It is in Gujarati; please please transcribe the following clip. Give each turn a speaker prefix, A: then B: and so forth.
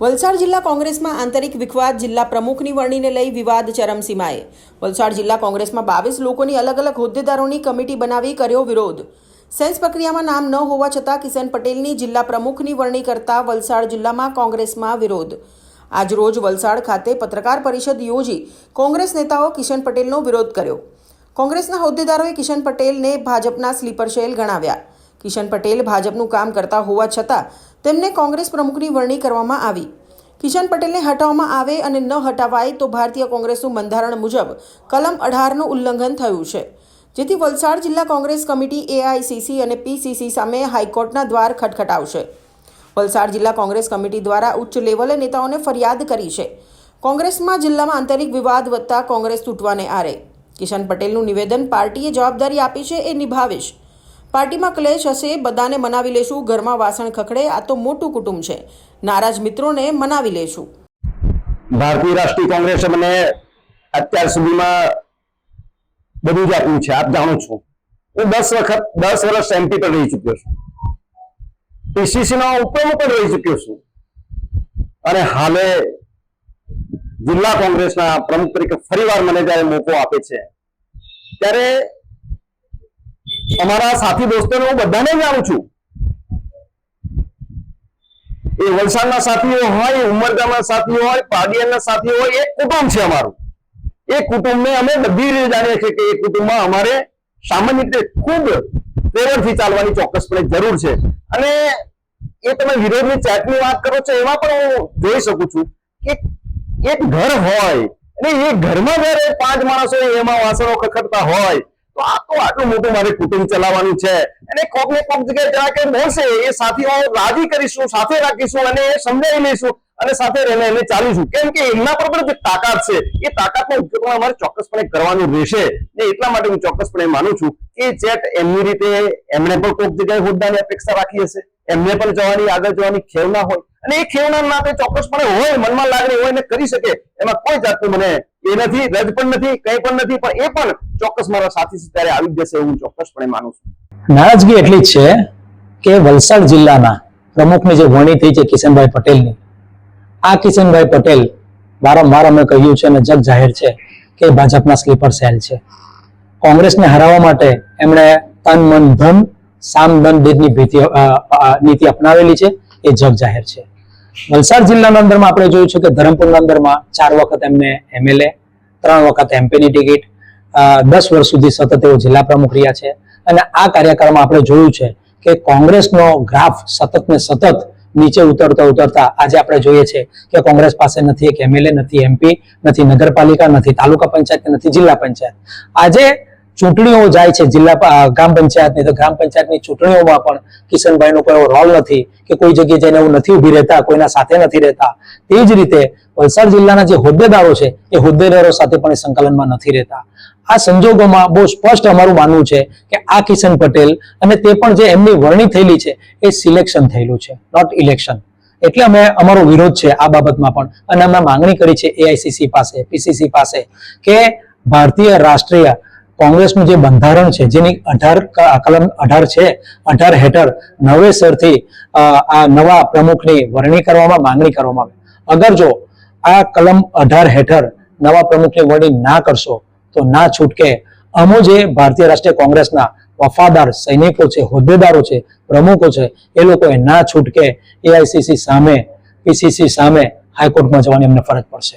A: વલસાડ જિલ્લા કોંગ્રેસમાં આંતરિક વિખવાદ જિલ્લા પ્રમુખની વરણીને લઈ વિવાદ ચરમસીમાએ. વલસાડ જિલ્લા કોંગ્રેસમાં બાવીસ લોકોની અલગ અલગ હોદ્દેદારોની કમિટી બનાવી કર્યો વિરોધ. સેન્સ પ્રક્રિયામાં નામ ન હોવા છતાં કિશન પટેલની જિલ્લા પ્રમુખની વરણી કરતા વલસાડ જિલ્લામાં કોંગ્રેસમાં વિરોધ. આજરોજ વલસાડ ખાતે પત્રકાર પરિષદ યોજી કોંગ્રેસ નેતાઓ કિશન પટેલનો વિરોધ કર્યો. કોંગ્રેસના હોદ્દેદારોએ કિશન પટેલને ભાજપના સ્લીપર શેલ ગણાવ્યા. કિશન પટેલ ભાજપનું કામ કરતા હોવા છતાં તેમને કોંગ્રેસ પ્રમુખની વરણી કરવામાં આવી. કિશન પટેલને હટાવવામાં આવે અને ન હટાવાય તો ભારતીય કોંગ્રેસનું બંધારણ મુજબ કલમ અઢારનું ઉલ્લંઘન થયું છે. જેથી વલસાડ જિલ્લા કોંગ્રેસ કમિટી એઆઈસીસી અને પીસીસી સામે હાઈકોર્ટના દ્વાર ખટખટાવશે. વલસાડ જિલ્લા કોંગ્રેસ કમિટી દ્વારા ઉચ્ચ લેવલે નેતાઓને ફરિયાદ કરી છે. કોંગ્રેસમાં જિલ્લામાં આંતરિક વિવાદ વધતા કોંગ્રેસ તૂટવાને આરે. કિશન પટેલનું નિવેદન પાર્ટીએ જવાબદારી આપી છે એ નિભાવીશ પાર્ટીમાં ક્લેશ હશે, બધાને મનાવી લેશું, ઘરમાં વાસણ ખખડે, આ તો મોટું કુટુંબ છે. નારાજ મિત્રોને મનાવી લેશું.
B: ભારતીય રાષ્ટ્રીય કોંગ્રેસે મને અત્યાર સુધીમાં બધું જ આપ્યું છે, આપ જાણો છો. હું દસ વખત, દસ વર્ષ એમપી પર રહી ચુક્યો છું. પીસીસી નો ઉપપ્રમુખ પણ રહી ચુક્યો છું. અને હાલે જિલ્લા કોંગ્રેસના પ્રમુખ તરીકે ફરીવાર મને જયારે મોકો આપે છે, ત્યારે અમારા સાથી દોસ્તોને હું બધાને જાણું છું. એ વલસાડના સાથીઓ હોય, ઉમરગામના સાથીઓ હોય, પાડિયાના સાથીઓ હોય એક કુટુંબ છે અમારું. એ કુટુંબને અમે બધી રીતે જાણીએ છીએ કે એ કુટુંબમાં અમારે સામાન્ય રીતે ખૂબ પ્રેરણથી ચાલવાની ચોક્કસપણે જરૂર છે. અને એ તમે વિરોધની ચેટની વાત કરો છો, એમાં પણ હું જોઈ શકું છું કે એક ઘર હોય અને એ ઘરમાં જયારે પાંચ માણસો એમાં વાસણો ખખડતા હોય તો આ તો આટલું મોટું મારે કુટુંબ ચલાવવાનું છે. અને કોક ને કોક જગ્યાએ જરા કે બોલશે એ સાથીઓ રાજી કરીશું, સાથે રાખીશું અને એ સમજાવી લઈશું અને સાથે રહીને એને ચાલીશું. કેમ કે એમના પર પણ જે તાકાત છે, એ તાકાતનો ઉપયોગ અમારે ચોક્કસપણે કરવાનું રહેશે. ને એટલા માટે હું ચોક્કસપણે માનું છું કે ચેટ એમની રીતે એમણે પણ કોઈક જગ્યાએ હોદ્દાની અપેક્ષા રાખી હશે. એમને પણ જવાની, આગળ જવાની ખેવ ના હોય. અને એ ખેવના નાતે ચોક્કસપણે હોય, મનમાં લાગણી હોય ને કરી શકે, એમાં કોઈ જાતનું મને એ નથી રદ પણ નથી, કંઈ પણ નથી, પણ એ પણ ચોક્કસ મારા સાથી ત્યારે આવી જશે એવું ચોક્કસપણે માનું છું.
C: નારાજગી એટલી છે કે વલસાડ જિલ્લાના પ્રમુખની જે વરણી થઈ છે કિશનભાઈ પટેલની, આ કિશનભાઈ પટેલ વારંવાર અમે કહ્યું છે અને જગ જાહેર છે કે ભાજપના સ્લીપર સેલ છે. કોંગ્રેસને હરાવવા માટે એમણે તન, મન, ધન, સામ દન દેદની નીતિ અપનાવેલી છે, એ જગ જાહેર છે. વલસાડ જિલ્લાના અંદરમાં આપણે જોયું છે કે ધરમપુરના અંદરમાં ચાર વખત એમને એમએલએ, ત્રણ વખત એમપીની ટિકિટ દસ વર્ષ સુધી સતત એવો જિલ્લા પ્રમુખ રહ્યા છે. અને આ કાર્યક્રમમાં આપણે જોયું છે કે કોંગ્રેસનો ગ્રાફ સતત ને સતત નીચે ઉતરતા ઉતરતા આજે આપણે જોઈએ છે કે કોંગ્રેસ પાસે નથી એક એમએલએ, નથી એમપી, નથી નગરપાલિકા, નથી તાલુકા પંચાયત, નથી જિલ્લા પંચાયત. આજે ચૂંટણીઓ જાય છે જિલ્લા ગ્રામ પંચાયતની, તો ગ્રામ પંચાયતની ચૂંટણીઓમાં પણ કિશનભાઈનો કોઈ એવો રોલ નથી કે કોઈ જગ્યાએ જઈને એવું નથી ઊભી રહેતા, કોઈના સાથે નથી રહેતા. તે જ રીતે વલસાડ જિલ્લાના જે હોદ્દેદારો છે, એ હોદ્દેદારો સાથે પણ સંકલનમાં નથી રહેતા. આ સંજોગોમાં બહુ સ્પષ્ટ અમારું માનવું છે કે આ કિશન પટેલ અને તે પણ જે એમની વરણી થયેલી છે, એ સિલેક્શન થયેલું છે નોટ ઇલેક્શન એટલે અમે અમારો વિરોધ છે આ બાબતમાં પણ. અને અમે માંગણી કરી છે એઆઈસીસી પાસે પીસીસી પાસે, કે ભારતીય રાષ્ટ્રીય કોંગ્રેસનું જે બંધારણ છે, જેની અઢાર કલમ અઢાર છે, અઢાર હેઠળ નવેસરથી આ નવા પ્રમુખની વરણી કરવામાં, માંગણી કરવામાં આવે. અગર જો આ કલમ અઢાર હેઠળ નવા પ્રમુખની વરણી ના કરશો, તો ના છૂટકે અમો જે ભારતીય રાષ્ટ્રીય કોંગ્રેસના વફાદાર સૈનિકો છે, હોદ્દેદારો છે, પ્રમુખો છે, એ લોકોએ ના છૂટકે એઆઈસીસી સામે પીસીસી સામે હાઈકોર્ટમાં જવાની અમને ફરજ પડશે.